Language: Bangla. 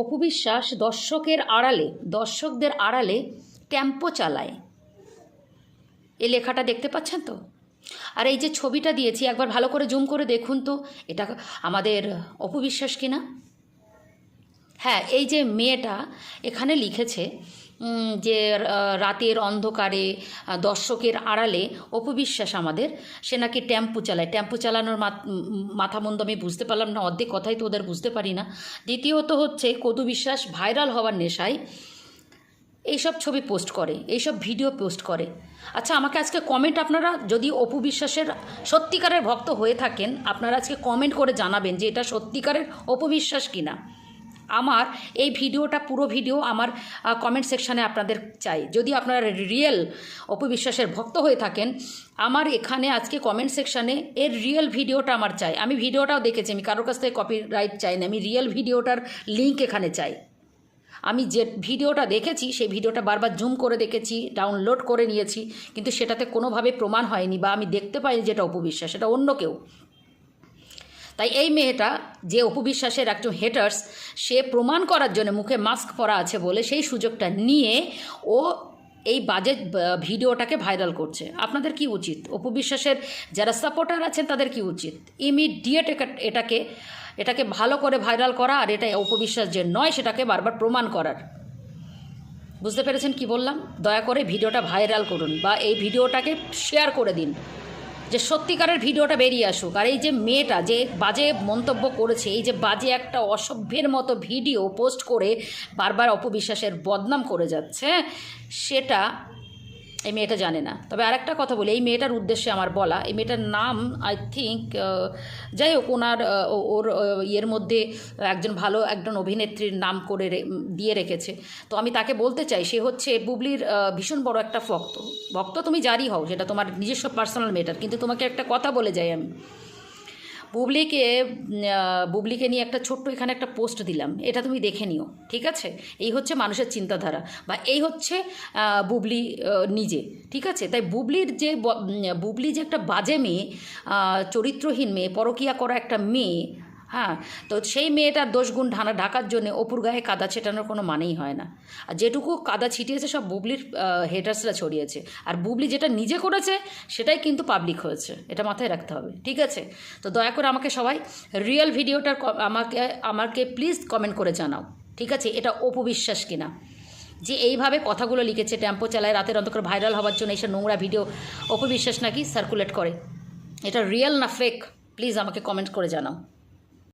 অপু বিশ্বাস দর্শকের আড়ালে, দর্শকদের আড়ালে টেম্পো চালায়। এ লেখাটা দেখতে পাচ্ছেন তো? আর এই যে ছবিটা দিয়েছি, একবার ভালো করে জুম করে দেখুন তো, এটা আমাদের অপু বিশ্বাস কিনা? হ্যাঁ এই যে মেয়েটা এখানে লিখেছে যে রাতের অন্ধকারে দর্শকের আড়ালে অপবিশ্বাস আমাদের, সে নাকি টেম্পু চালায়। টেম্পু চালানোর মাথা মন্দ আমি বুঝতে পারলাম না, অর্ধেক কথাই তো ওদের বুঝতে পারি না। দ্বিতীয়ত হচ্ছে, কদু বিশ্বাস ভাইরাল হওয়ার নেশায় এইসব ছবি পোস্ট করে, এইসব ভিডিও পোস্ট করে। আচ্ছা আমাকে আজকে কমেন্ট আপনারা, যদি অপু বিশ্বাসের সত্যিকারের ভক্ত হয়ে থাকেন, আপনারা আজকে কমেন্ট করে জানাবেন যে এটা সত্যিকারের অপবিশ্বাস কিনা। আমার এই ভিডিওটা, পুরো ভিডিও আমার কমেন্ট সেকশানে আপনাদের চাই। যদি আপনারা রিয়েল অপবিশ্বাসের ভক্ত হয়ে থাকেন, আমার এখানে আজকে কমেন্ট সেকশানে এর রিয়েল ভিডিওটা আমার চাই। আমি ভিডিওটাও দেখেছি, আমি কারোর কাছ থেকে কপিরাইট চাই না, আমি রিয়েল ভিডিওটার লিঙ্ক এখানে চাই। আমি যে ভিডিওটা দেখেছি, সেই ভিডিওটা বারবার জুম করে দেখেছি ডাউনলোড করে নিয়েছি, কিন্তু সেটাতে কোনোভাবে প্রমাণ হয়নি বা আমি দেখতে পাইনি যেটা অপবিশ্বাস, সেটা অন্য কেউ। তাই এই মেয়েটা, যে অপবিশ্বাসের একজন হেটার্স সে প্রমাণ করার জন্য মুখে মাস্ক পরা আছে বলে সেই সুযোগটা নিয়ে ও এই বাজে ভিডিওটাকে ভাইরাল করছে। আপনাদের কি উচিত? অপবিশ্বাসের যারা সাপোর্টার আছেন, তাদের কি উচিত? ইমিডিয়েট এটাকে এটাকে ভালো করে ভাইরাল করা আর এটা অপবিশ্বাস যে নয়, সেটাকে বারবার প্রমাণ করার। বুঝতে পেরেছেন কি বললাম? দয়া করে ভিডিওটা ভাইরাল করুন বা এই ভিডিওটাকে শেয়ার করে দিন। যে সত্যিকারের ভিডিওটা বেরিয়ে আসুক। আর এই যে মেয়েটা যে বাজে মন্তব্য করেছে, এই যে বাজে একটা অসভ্যের মতো ভিডিও পোস্ট করে বারবার অপবিশ্বাসের বদনাম করে যাচ্ছে, সেটা এই মেয়েটা জানে না। তবে আরেকটা কথা বলি, এই মেয়েটার উদ্দেশ্যে আমার বলা, এই মেয়েটার নাম আই থিঙ্ক যাই হোক, ওনার ওর ইয়ের মধ্যে একজন ভালো একজন অভিনেত্রীর নাম করে দিয়ে রেখেছে। তো আমি তাকে বলতে চাই, সে হচ্ছে বুবলির ভীষণ বড় একটা ভক্ত। ভক্ত তুমি জারি হও, যেটা তোমার নিজস্ব পার্সোনাল মেটার কিন্তু তোমাকে একটা কথা বলে যাই আমি। বুবলিকে বুবলিকে নিয়ে একটা ছোট্ট এখানে একটা পোস্ট দিলাম। এটা তুমি দেখে নিও, ঠিক আছে? এই হচ্ছে মানুষের চিন্তাধারা বা এই হচ্ছে বুবলি নিজে, ঠিক আছে? তাই বুবলির যে বুবলি যে একটা বাজে মেয়ে চরিত্রহীন মেয়ে, পরকিয়া করা একটা মেয়ে হ্যাঁ তো সেই মেয়েটার দোষগুণ ঢানা ঢাকার জন্য অপুর গায়ে কাদা ছেটানোর কোনো মানেই হয় না। আর যেটুকু কাদা ছিটিয়েছে সব বুবলির হেটার্সরা ছড়িয়েছে। আর বুবলি যেটা নিজে করেছে, সেটাই কিন্তু পাবলিক হয়েছে। এটা মাথায় রাখতে হবে, ঠিক আছে? তো দয়া করে আমাকে সবাই রিয়েল ভিডিওটার আমাকে আমাকে প্লিজ কমেন্ট করে জানাও, ঠিক আছে? এটা অপবিশ্বাস কিনা? যে এইভাবে কথাগুলো লিখেছে টেম্পো চালায়, রাতের অন্তর ভাইরাল হওয়ার জন্য এইসব নোংরা ভিডিও অপবিশ্বাস নাকি সার্কুলেট করে? এটা রিয়েল না ফেক প্লিজ আমাকে কমেন্ট করে জানাও।